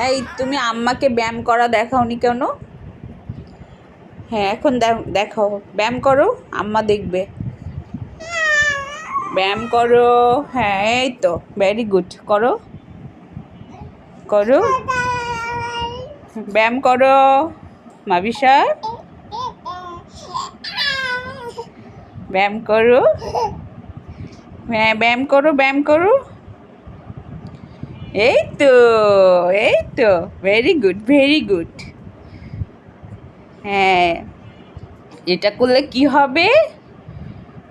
এই তুমি আম্মাকে ব্যায়াম করা দেখাওনি কেন? হ্যাঁ এখন দে- দেখাও। ব্যায়াম করো, আম্মা দেখবে। ব্যায়াম করো হ্যাঁ এই তো ভেরি গুড করো। করো। ব্যায়াম করো মাবিসা ব্যায়াম করো। হ্যাঁ ব্যায়াম করো ব্যায়াম করো। এই তো, এই তো ভেরি গুড ভেরি গুড হ্যাঁ এটা করলে কি হবে?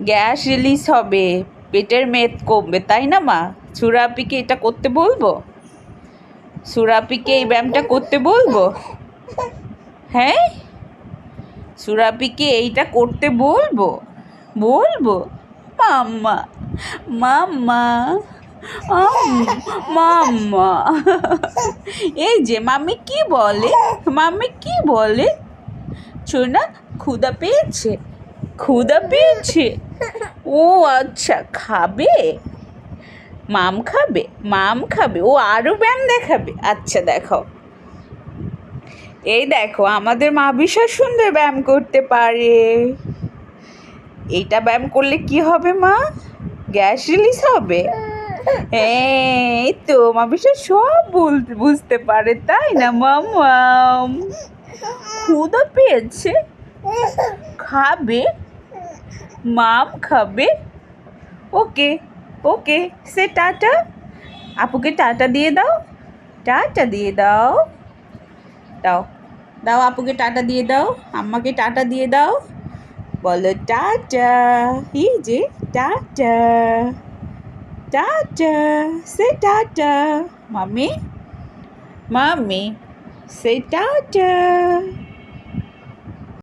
গ্যাস রিলিজ হবে, পেটের মেদ কমবে, তাই না মা? সুরাপিকে এটা করতে বলব? সুরাপিকে এই ব্যায়ামটা করতে বলব? হ্যাঁ? সুরাপিকে এইটা করতে বলব? বলব? মাম্মা মাম্মা। মাম্মা। এই যে, মাম্মি কি বলে? মাম্মি কি বলে? শোনা ক্ষুদা পেয়েছে? ক্ষুদা পেয়েছে? ও আচ্ছা খাবে? মাম খাবে? মাম খাবে? ও আরও ব্যায়াম দেখাবে? আচ্ছা দেখো এই দেখো, আমাদের মা বিশাল সুন্দর ব্যায়াম করতে পারে। এইটা ব্যায়াম করলে কি হবে মা? গ্যাস রিলিজ হবে? এই তো মা বিশাল সব বুঝতে পারে, তাই না, মাম? ক্ষুদা পেয়েছে? খাবে? মাম খাবে? ওকে ওকে, সে টাটা। আপুকে টাটা দিয়ে দাও, টাটা দিয়ে দাও। দাও দাও আপুকে টাটা দিয়ে দাও, আম্মাকে টাটা দিয়ে দাও। বলো টাটা, এই যে টাটা। টাটা সে টাটা মাম্মি মাম্মি সে টাটা